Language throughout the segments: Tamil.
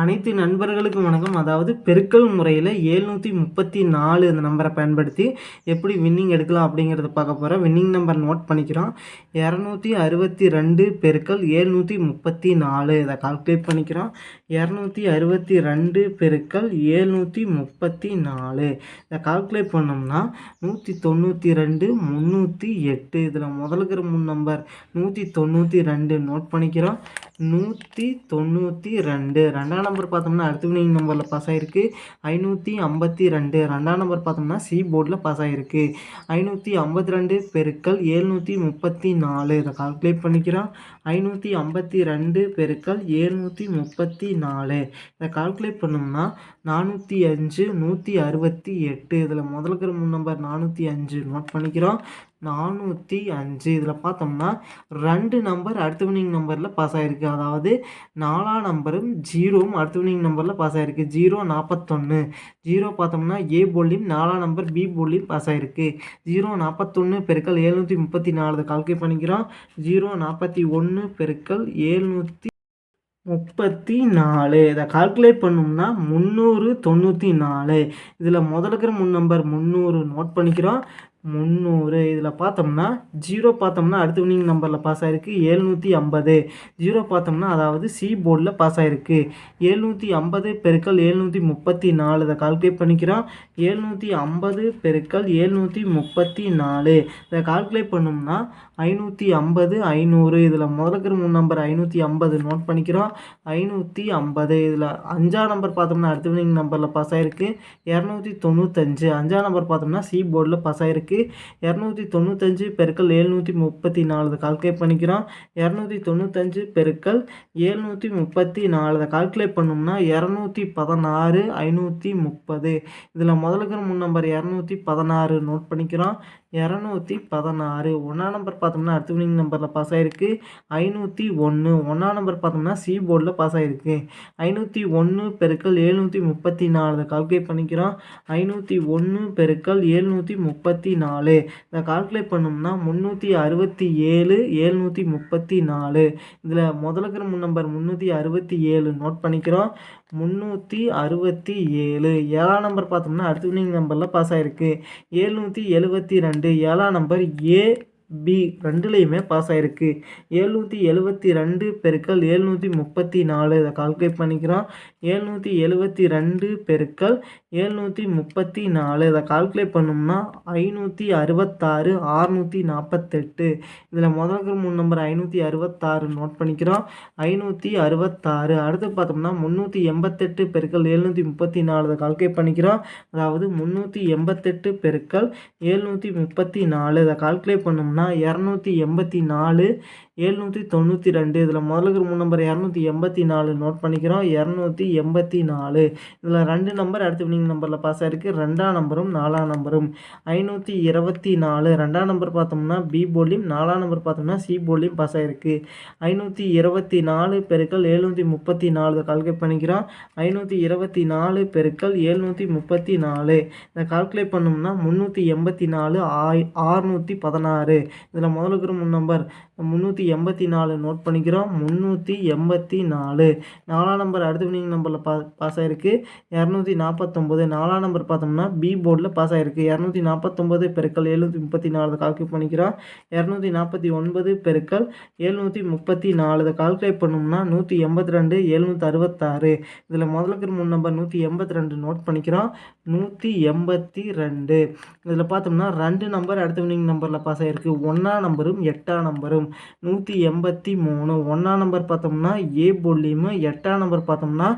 அனைத்து நண்பர்களுக்கும் வணக்கம். அதாவது பெருக்கல் முறையில் ஏழ்நூற்றி முப்பத்தி நாலு இந்த நம்பரை பயன்படுத்தி எப்படி வின்னிங் எடுக்கலாம் அப்படிங்கிறத பார்க்க போகிறோம் வின்னிங் நம்பர் நோட் பண்ணிக்கிறோம். இரநூத்தி அறுபத்தி ரெண்டு பெருக்கல் ஏழ்நூற்றி முப்பத்தி நாலு இதை கால்குலேட் பண்ணிக்கிறோம். இரநூத்தி அறுபத்தி ரெண்டு பெருக்கல் ஏழ்நூற்றி முப்பத்தி நாலு இதை கால்குலேட் பண்ணோம்னா நூற்றி தொண்ணூற்றி ரெண்டு முந்நூற்றி எட்டு. இதில் முதலுக்கிற மூணு நம்பர் நூற்றி தொண்ணூற்றி ரெண்டு நோட் பண்ணிக்கிறோம். நூற்றி தொண்ணூற்றி ரெண்டு. ரெண்டாம் நம்பர் பார்த்தோம்னா அடுத்த வினிங் நம்பரில் பாஸ் ஆகிருக்கு ஐநூற்றி ஐம்பத்தி ரெண்டு. ரெண்டாம் நம்பர் பார்த்தோம்னா சி போர்டில் பாஸ் ஆகிருக்கு ஐநூற்றி ஐம்பத்தி ரெண்டு பெருக்கல் ஏழ்நூற்றி முப்பத்தி நாலு. இதை கால்குலேட் பண்ணிக்கிறோம் ஐநூற்றி ஐம்பத்தி ரெண்டு பெருக்கல் ஏழ்நூற்றி முப்பத்தி நாலு. இதை கால்குலேட் பண்ணோம்னா நானூற்றி அஞ்சு நூற்றி அறுபத்தி எட்டு. இதில் முதலுக்கிற மூணு நம்பர் நானூற்றி அஞ்சு. நோட் பண்ணிக்கிறோம் நானூற்றி அஞ்சு. இதில் பார்த்தோம்னா ரெண்டு நம்பர் அடுத்த வினிங் நம்பரில் பாஸ் ஆகிருக்கு அதாவது நாலாம் நம்பரும் ஜீரோவும் அடுத்த வினிங் நம்பரில் பாஸ் ஆகிருக்கு ஜீரோ நாற்பத்தொன்று ஜீரோ பார்த்தோம்னா ஏ போல்லையும் நாலாம் நம்பர் பி போல்லையும் பாஸ் ஆகிருக்கு ஜீரோ நாற்பத்தொன்று பெருக்கல் எழுநூற்றி முப்பத்தி நாலு. கால்குலேட் பண்ணிக்கிறோம். ஜீரோ நாற்பத்தி ஒன்று பெருக்கல் ஏழ்நூற்றி முப்பத்தி நாலு. இதை கால்குலேட் பண்ணோம்னா முந்நூறு தொண்ணூற்றி நாலு. இதில் முதலுக்கிற முன் நம்பர் முந்நூறு நோட் பண்ணிக்கிறோம். முந்நூறு. இதில் பார்த்தோம்னா ஜீரோ பார்த்தோம்னா அடுத்த வினிங் நம்பரில் பாஸ் ஆகிருக்கு ஏழ்நூற்றி ஐம்பது. ஜீரோ பார்த்தோம்னா அதாவது சி போர்டில் பாஸ் ஆகிருக்கு ஏழ்நூற்றி ஐம்பது பெருக்கல் ஏழ்நூற்றி முப்பத்தி நாலு. இதை கால்குலேட் பண்ணிக்கிறோம். ஏழ்நூற்றி ஐம்பது பெருக்கல் ஏழ்நூற்றி முப்பத்தி நாலு. இதை கால்குலேட் பண்ணோம்னா ஐநூற்றி ஐம்பது ஐநூறு. இதில் முதலுக்கிற மூணு நம்பர் ஐநூற்றி ஐம்பது நோட் பண்ணிக்கிறோம். ஐநூற்றி ஐம்பது. இதில் அஞ்சாம் நம்பர் பார்த்தோம்னா அடுத்த வினிங் நம்பரில் பாஸ் ஆகிருக்கு இரநூத்தி தொண்ணூத்தஞ்சு. அஞ்சாம் நம்பர் பார்த்தோம்னா சி போர்டில் பாஸ் ஆகிருக்கு இரநூத்தி தொண்ணூத்தஞ்சு பெருக்கல் எழுநூற்றி முப்பத்தி நாலு கால்குலேட் பண்ணிக்கிறோம். இரநூத்தி தொண்ணூத்தஞ்சு பெருக்கல் எழுநூற்றி முப்பத்தி நாலு கால்குலேட் பண்ணோம்னா இரநூத்தி பதினாறு ஐநூற்றி முப்பது. இதில் முதலுக்கிற முன் நம்பர் இரநூத்தி பதினாறு நோட் பண்ணிக்கிறோம். இரநூத்தி பதினாறு. ஒன்றாம் நம்பர் பார்த்தோம்னா அடுத்த வினிங் நம்பரில் பாஸ் ஆகிருக்கு ஐநூற்றி ஒன்று ஒன்றாம் நம்பர் பார்த்தோம்னா சி போர்டில் பாஸ் ஆகிருக்கு ஐநூற்றி ஒன்று பெருக்கல் எழுநூற்றி முப்பத்தி நாலு கால்குலேட் பண்ணிக்கிறோம். ஐநூற்றி ஒன்று பெருக்கல் எழுநூற்றி முப்பத்தி நாலு நாலு இதை கால்குலேட் பண்ணோம்னா முந்நூற்றி அறுபத்தி ஏழு எழுநூற்றி முப்பத்தி நாலு இதில் முதலுக்கிற நம்பர் முந்நூற்றி அறுபத்தி ஏழு நோட் பண்ணிக்கிறோம். முந்நூற்றி அறுபத்தி ஏழு. ஏழாம் நம்பர் பார்த்தோம்னா அடுத்த வினிங் நம்பரில் பாஸ் ஆகிருக்கு ஏழ்நூற்றி எழுபத்தி ரெண்டு. ஏழாம் நம்பர் ஏ பி ரெண்டுலேயுமே பாஸ் ஆகிருக்கு ஏழ்நூற்றி எழுபத்தி ரெண்டு பெருக்கள் ஏழ்நூற்றி முப்பத்தி நாலு இதை கால்குலேட் பண்ணிக்கிறோம். ஏழ்நூற்றி எழுபத்தி ரெண்டு பெருக்கள் ஏழ்நூற்றி முப்பத்தி நாலு இதை கால்குலேட் பண்ணோம்னா ஐநூற்றி அறுபத்தாறு ஆறுநூற்றி நாற்பத்தெட்டு. இதில் முதல்ல மூணு நம்பர் ஐநூற்றி அறுபத்தாறு நோட் பண்ணிக்கிறோம். ஐநூற்றி அறுபத்தாறு. அடுத்து பார்த்தோம்னா முந்நூற்றி எண்பத்தெட்டு பெருக்கள் ஏழ்நூற்றி முப்பத்தி நாலு இதை கால்குலேட் பண்ணிக்கிறோம். அதாவது முந்நூற்றி எண்பத்தெட்டு பெருக்கள் ஏழ்நூற்றி முப்பத்தி நாலு இதை கால்குலேட் பண்ணோம்னா பார்த்தோம்னா இரநூத்தி எண்பத்தி நாலு எழுநூற்றி தொண்ணூற்றி ரெண்டு. இதில் முதலுக்கு மூணு நம்பர் இரநூத்தி எண்பத்தி நாலு நோட் பண்ணிக்கிறோம். இரநூத்தி எண்பத்தி நாலு. இதில் ரெண்டு நம்பர் அடுத்து வினிங் நம்பரில் பாஸ் ஆகிருக்கு ரெண்டாம் நம்பரும் நாலாம் நம்பரும் ஐநூற்றி இருபத்தி நாலு. ரெண்டாம் நம்பர் பார்த்தோம்னா பி போலியும் நாலாம் நம்பர் பார்த்தோம்னா சி போலியும் பாஸ் ஆகிருக்கு ஐநூற்றி இருபத்தி நாலு பெருக்கள் எழுநூற்றி முப்பத்தி நாலு கால்குலேட் பண்ணிக்கிறோம். ஐநூற்றி இருபத்தி நாலு பெருக்கள் எழுநூற்றி முப்பத்தி நாலு. இதை கால்குலேட் பண்ணோம்னா முந்நூற்றி எண்பத்தி நாலு ஆய் ஆறுநூற்றி பதினாறு. இதில் முதலுக்கு மூணு நம்பர் முந்நூற்றி எண்பத்தி நாலு நோட் பண்ணிக்கிறோம். முந்நூற்றி எண்பத்தி நாலு. நாலாம் நம்பர் அடுத்த வினிங் நம்பரில் பா பாஸ் ஆகிருக்கு இரநூத்தி நாற்பத்தொம்போது. நாலாம் நம்பர் பார்த்தோம்னா பி போர்டில் பாஸ் ஆகிருக்கு இரநூத்தி நாற்பத்தொம்போது பெருக்கள் எழுநூற்றி முப்பத்தி நாலு கால்குலேட் பண்ணிக்கிறோம். இரநூத்தி நாற்பத்தி ஒன்பது பெருக்கள் எழுநூற்றி முப்பத்தி நாலு இதை கால்குலேட் பண்ணோம்னா நூற்றி எண்பத்தி ரெண்டு எழுநூற்றி அறுபத்தாறு. இதில் முதலுக்கு மூணு நம்பர் நூற்றி எண்பத்தி ரெண்டு நோட் பண்ணிக்கிறோம். நூற்றி எண்பத்தி ரெண்டு. இதில் பார்த்தோம்னா ரெண்டு நம்பர் அடுத்த வினிங் நம்பரில் பாஸ் ஆகிருக்கு ஒன்றாம் நம்பரும் எட்டாம் நம்பரும் நூற்றி எண்பத்தி மூணு. ஒன்றாம் நம்பர் பார்த்தோம்னா ஏ போல்லையும் எட்டாம் நம்பர் பார்த்தோம்னா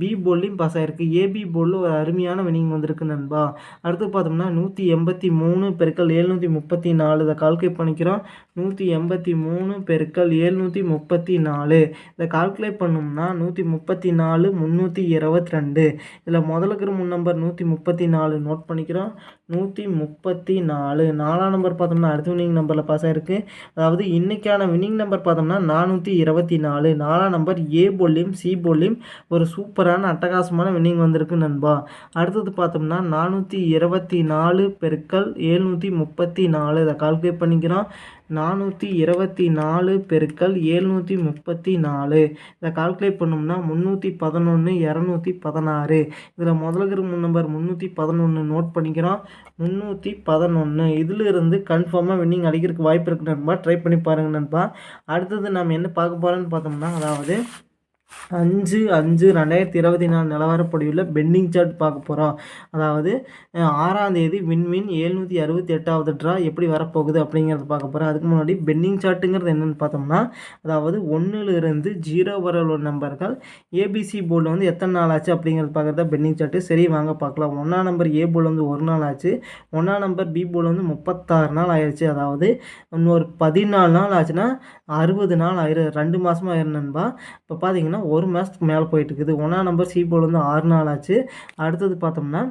பி போல்லையும் பாஸ் ஆகிருக்கு ஏபி போலில் ஒரு அருமையான வினிங் வந்திருக்கு நண்பா. அடுத்து பார்த்தோம்னா நூற்றி எண்பத்தி மூணு பெருக்கள் எழுநூற்றி முப்பத்தி நாலு. இதை கால்குலேட் பண்ணிக்கிறோம். நூற்றி எண்பத்தி மூணு பெருக்கள் ஏழ்நூற்றி முப்பத்தி நாலு. இதை கால்குலேட் பண்ணோம்னா நூற்றி முப்பத்தி நாலு முந்நூற்றி இருபத்தி ரெண்டு. இதில் முதலுக்கு முன் நம்பர் நூற்றி முப்பத்தி நாலு நோட் பண்ணிக்கிறோம். நூற்றி முப்பத்தி நாலு. நாலாம் நம்பர் பார்த்தோம்னா அடுத்த வின்னிங் நம்பரில் பாஸ் ஆகிருக்கு அதாவது இன்றைக்கான வின்னிங் நம்பர் பார்த்தோம்னா நானூற்றி இருபத்தி நாலு. நாலாம் நம்பர் ஏ போல்லையும் சி போல்லையும் ஒரு சூப்பரான அட்டகாசமான வின்னிங் வந்திருக்கு நண்பா. அடுத்தது பார்த்தோம்னா நானூற்றி இருபத்தி நாலு பெருக்கல் ஏழ்நூற்றி முப்பத்தி நாலு. இதை கால்குலேட் பண்ணிக்கிறோம். நானூற்றி இருபத்தி நாலு பெருக்கல் ஏழ்நூற்றி முப்பத்தி நாலு. இதை கால்குலேட் பண்ணோம்னா முந்நூற்றி பதினொன்று இரநூத்தி பதினாறு. இதில் முதல்ல நம்பர் முந்நூற்றி பதினொன்று நோட் பண்ணிக்கிறோம். முந்நூற்றி பதினொன்று இதிலிருந்து கன்ஃபார்மாக வின்னிங் அடிக்கிறதுக்கு வாய்ப்பு இருக்குது நண்பா. ட்ரை பண்ணி பாருங்கள் நண்பா. அடுத்தது நம்ம என்ன பார்க்க போகிறோன்னு பார்த்தோம்னா அதாவது அஞ்சு அஞ்சு ரெண்டாயிரத்தி இருபத்தி நாலு நிலவரப்படியுள்ள பெண்டிங் சார்ட் பார்க்க போகிறோம் அதாவது ஆறாம் தேதி விண்மின் ஏழ்நூற்றி அறுபத்தி எட்டாவது ட்ரா எப்படி வரப்போகுது அப்படிங்கிறத பார்க்க போகிறோம் அதுக்கு முன்னாடி பெண்டிங் சார்ட்டுங்கிறது என்னென்னு பார்த்தோம்னா அதாவது ஒன்றுலேருந்து ஜீரோ வர உள்ள நம்பர்கள் ஏபிசி போர்டில் வந்து எத்தனை நாள் ஆச்சு அப்படிங்கிறது பார்க்குறதா பெண்டிங் சார்ட்டு. சரி வாங்க பார்க்கலாம். ஒன்றாம் நம்பர் ஏ போர்டில் வந்து ஒரு நாள் ஆச்சு. ஒன்றாம் நம்பர் பி போர்டில் வந்து முப்பத்தாறு நாள் ஆயிடுச்சு அதாவது இன்னொரு பதினாலு நாள் ஆச்சுன்னா அறுபது நாள் ஆயிரும் ரெண்டு மாதமாக ஆயிரும் நண்பா. இப்போ பார்த்தீங்கன்னா ஒரு மாதத்துக்கு மேலே போயிட்டு இருக்குது. ஒன்றாம் நம்பர் சி போல் வந்து ஆறு நாள் ஆச்சு. அடுத்தது பார்த்தோம்னா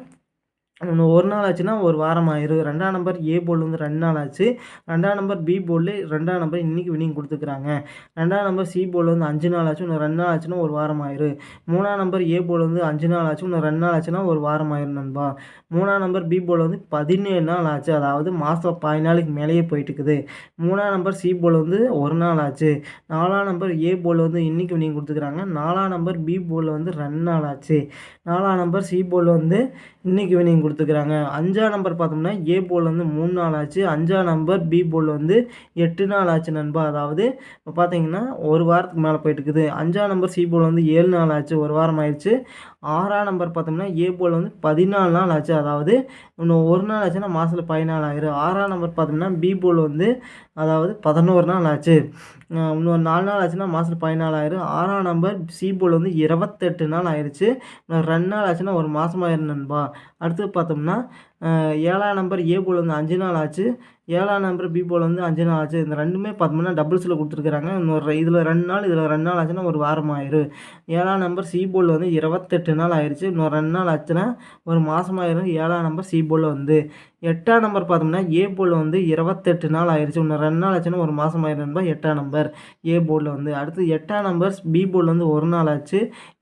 ஒன்று ஒரு நாள் ஆச்சுன்னா ஒரு வாரம் ஆயிரும். ரெண்டாம் நம்பர் ஏ போல் வந்து ரெண்டு நாள் ஆச்சு. ரெண்டாம் நம்பர் பி போல் ரெண்டாம் நம்பர் இன்றைக்கி வினிங் கொடுத்துக்கிறாங்க. ரெண்டாம் நம்பர் சி போல் வந்து அஞ்சு நாள் ஆச்சு இன்னும் ரெண்டு நாள் ஆச்சுன்னா ஒரு வாரம் ஆயிரும். மூணாம் நம்பர் ஏ போல் வந்து அஞ்சு நாள் ஆச்சு இன்னும் ரெண்டு நாள் ஆச்சுன்னா ஒரு வாரம் ஆயிரும் நண்பா. மூணாம் நம்பர் பி போல் வந்து பதினேழு நாள் ஆச்சு அதாவது மாதம் பாதி நாளைக்கு மேலேயே போயிட்டுருக்குது. மூணாம் நம்பர் சி போல் வந்து ஒரு நாள் ஆச்சு. நாலாம் நம்பர் ஏ போல் வந்து இன்றைக்கி வினிங் கொடுத்துக்கிறாங்க. நாலாம் நம்பர் பி போல் வந்து ரெண்டு நாள் ஆச்சு. நாலாம் நம்பர் சி போல் வந்து இன்றைக்கி வினிங் கொடுத்துக்கிறாங்க அஞ்சாம் நம்பர் பார்த்தோம்னா ஏ போல் வந்து மூணு நாள் ஆச்சு. அஞ்சாம் நம்பர் பி போல் வந்து எட்டு நாள் ஆச்சு நண்பா. அதாவது இப்போ பார்த்தீங்கன்னா ஒரு வாரத்துக்கு மேலே போயிட்டு இருக்குது. அஞ்சாம் நம்பர் சி போல் வந்து ஏழு நாள் ஆச்சு. ஒரு வாரம் ஆயிடுச்சு. ஆறாம் நம்பர் பார்த்தோம்னா ஏ போல் வந்து பதினாலு நாள் ஆச்சு. அதாவது இன்னும் ஒரு நாள் ஆச்சுன்னா மாதத்தில் பதினாலு ஆயிரும். ஆறாம் நம்பர் பார்த்தோம்னா பி போல் வந்து அதாவது பதினோரு நாள் ஆச்சு. இன்னொரு நாலு நாள் ஆச்சுன்னா மாதத்தில் பதினாலு ஆயிரும். ஆறாம் நம்பர் சி போல் வந்து இருபத்தெட்டு நாள் ஆயிடுச்சு இன்னும் ரெண்டு நாள் ஆச்சுன்னா ஒரு மாதம் ஆயிரும் நண்பா. அடுத்து பார்த்தோம்னா ஏழாம் நம்பர் ஏ போல் வந்து அஞ்சு நாள் ஆச்சு. ஏழாம் நம்பர் பி போல் வந்து அஞ்சு நாள் ஆச்சு. இந்த ரெண்டுமே பார்த்தோம்னா டபுள்ஸில் கொடுத்துருக்குறாங்க. இன்னொரு இதில் ரெண்டு நாள் இதில் ரெண்டு நாள் ஆச்சுன்னா ஒரு வாரம் ஆயிரும் ஏழாம் நம்பர் சி போல் வந்து இருபத்தெட்டு நாள் ஆயிடுச்சு இன்னொரு ரெண்டு நாள் ஆச்சுன்னா ஒரு மாதம் ஆயிரும். ஏழாம் நம்பர் சி போல் வந்து எட்டாம் நம்பர் பார்த்தோம்னா ஏ போல் வந்து இருபத்தெட்டு நாள் ஆயிடுச்சு இன்னும் ரெண்டு நாள் ஆச்சுன்னா ஒரு மாதம் ஆயிரம் எட்டாம் நம்பர் ஏ போர்டில் வந்து. அடுத்து எட்டாம் நம்பர் பி போர்டில் வந்து ஒரு நாள் ஆச்சு.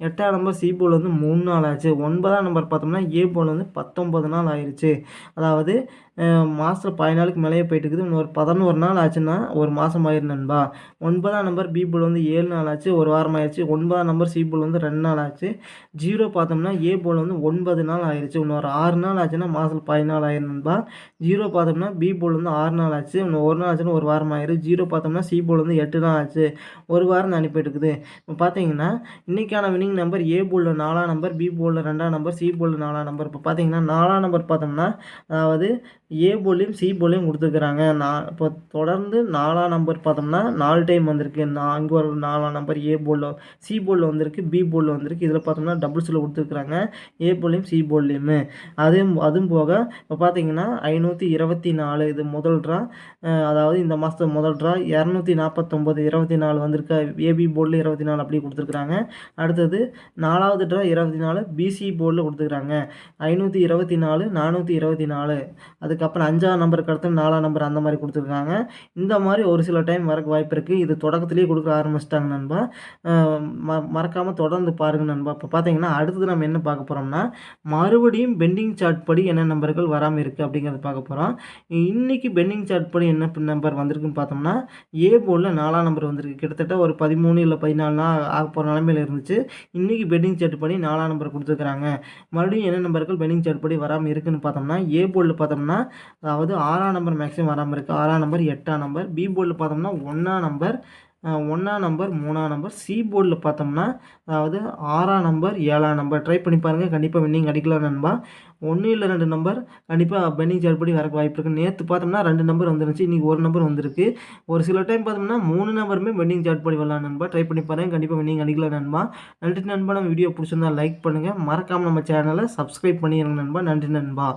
எட்டாம் நம்பர் சி போர்டில் வந்து மூணு நாள் ஆச்சு. ஒன்பதாம் நம்பர் பார்த்தோம்னா ஏ போர்டில் வந்து பத்தொம்பது நாள் ஆயிடுச்சு அதாவது மாதத்தில் பதினாலுக்கு மேலேயே போயிட்டு இருக்குது ஒரு பதினோரு நாள் ஆச்சுன்னா ஒரு மாதம் ஆயிரும் நண்பா. ஒன்பதாம் நம்பர் பி போல் வந்து ஏழு நாள் ஆச்சு ஒரு வாரம் ஆயிடுச்சு ஒன்பதாம் நம்பர் சி போல் வந்து ரெண்டு நாள் ஆச்சு. ஜீரோ பார்த்தோம்னா ஏ போல் வந்து ஒன்பது நாள் ஆயிடுச்சு இன்னொரு ஆறு நாள் ஆச்சுன்னா மாதத்தில் பதினாலு ஆயிரம் நண்பா. ஜீரோ பார்த்தோம்னா பி போல் வந்து ஆறு நாள் ஆச்சு. இன்னும் ஒரு நாள் ஆச்சுன்னா ஒரு வாரம் ஆயிரும். ஜீரோ பார்த்தோம்னா சி போல் வந்து எட்டு நாள் ஆச்சு. ஒரு வாரம் அனுப்பிட்டு இப்போ பார்த்தீங்கன்னா இன்றைக்கான வினிங் நம்பர் ஏ போலில் நாலாம் நம்பர் பி போலில் ரெண்டாம் நம்பர் சி போலில் நாலாம் நம்பர். இப்போ பார்த்தீங்கன்னா நாலாம் நம்பர் பார்த்தோம்னா அதாவது ஏ போலையும் சி போலையும் கொடுத்துருக்குறாங்க. நான் இப்போ தொடர்ந்து நாலாம் நம்பர் பார்த்தோம்னா நாலு டைம் வந்திருக்கு. நான் அங்கே ஒரு நாலாம் நம்பர் ஏ போர்டில் சி போர்டில் வந்திருக்கு பி போர்டில் வந்திருக்கு. இதில் பார்த்தோம்னா டபுள்ஸில் கொடுத்துருக்குறாங்க. ஏ போலையும் சி போல்லையுமே அதுவும் அதுவும் போக இப்போ பார்த்தீங்கன்னா ஐநூற்றி இருபத்தி நாலு இது முதல் ட்ரா அதாவது இந்த மாதத்து முதல் ட்ரா இரநூத்தி நாற்பத்தொம்போது இருபத்தி நாலு வந்திருக்க. ஏபி போர்டில் இருபத்தி நாலு அப்படி கொடுத்துருக்குறாங்க. அடுத்தது நாலாவது ட்ரா இருபத்தி நாலு பிசி போர்டில் கொடுத்துருக்குறாங்க. ஐநூற்றி இருபத்தி நாலு நானூற்றி இருபத்தி நாலு. அதுக்கப்புறம் அஞ்சாவது நம்பருக்கு அடுத்து நாலாம் நம்பர் அந்த மாதிரி கொடுத்துருக்காங்க. இந்த மாதிரி ஒரு சில டைம் வரக்கு வாய்ப்பு இருக்குது இது தொடக்கத்துலேயே கொடுக்க ஆரம்பிச்சிட்டாங்க நண்பா. ம மறக்காமல் தொடர்ந்து பாருங்கள் நண்பா. இப்போ பார்த்தீங்கன்னா அடுத்தது நம்ம என்ன பார்க்க போகிறோம்னா மறுபடியும் பெண்டிங் சார்ட் படி என்ன நம்பர்கள் வராமல் இருக்குது அப்படிங்கிறத பார்க்க போகிறோம் இன்றைக்கி பெண்டிங் சார்ட் படி என்ன நம்பர் வந்திருக்குன்னு பார்த்தோம்னா ஏ போர்டில் நாலாம் நம்பர் வந்திருக்கு. கிட்டத்தட்ட ஒரு பதிமூணு இல்லை பதினாலு நாள் ஆக போகிற நிலமையில் இருந்துச்சு. இன்றைக்கி பெண்டிங் சார்ட் படி நாலாம் நம்பர் கொடுத்துருக்குறாங்க. மறுபடியும் என்ன நம்பர்கள் பெண்டிங் சார்ட் படி வராமல் இருக்குதுன்னு பார்த்தோம்னா ஏ போர்டில் பார்த்தோம்னா அதாவது ஆறாம் நம்பர் மேக்ஸிமம் வராமல் இருக்குது ஆறாம் நம்பர் எட்டாம் நம்பர் பி போர்டில் பார்த்தோம்னா ஒன்றாம் நம்பர் ஒன்றாம் நம்பர் மூணாம் நம்பர் சி போர்டில் பார்த்தோம்னா அதாவது ஆறாம் நம்பர் ஏழாம் நம்பர் ட்ரை பண்ணி பாருங்கள் கண்டிப்பாக வின்னிங் அடிக்கலாம் நண்பா. ஒன்று இல்லை ரெண்டு நம்பர் கண்டிப்பாக பென்னிங் சார்படி வரக்கு வாய்ப்பு இருக்குது நேற்று பார்த்தோம்னா ரெண்டு நம்பர் வந்துருந்துச்சு. இன்றைக்கி ஒரு நம்பர் வந்திருக்கு. ஒரு சில டைம் பார்த்தோம்னா மூணு நம்பருமே பென்னிங் சார்படி வரலாம் நண்பா. ட்ரை பண்ணி பாருங்கள் கண்டிப்பாக வின்னிங் அடிக்கலாம் நண்பா. நன்றி நண்பா. நம்ம வீடியோ பிடிச்சிருந்தா லைக் பண்ணுங்கள் மறக்காமல் நம்ம சேனலை சப்ஸ்கிரைப் பண்ணிடுங்க நண்பா. நன்றி நண்பா.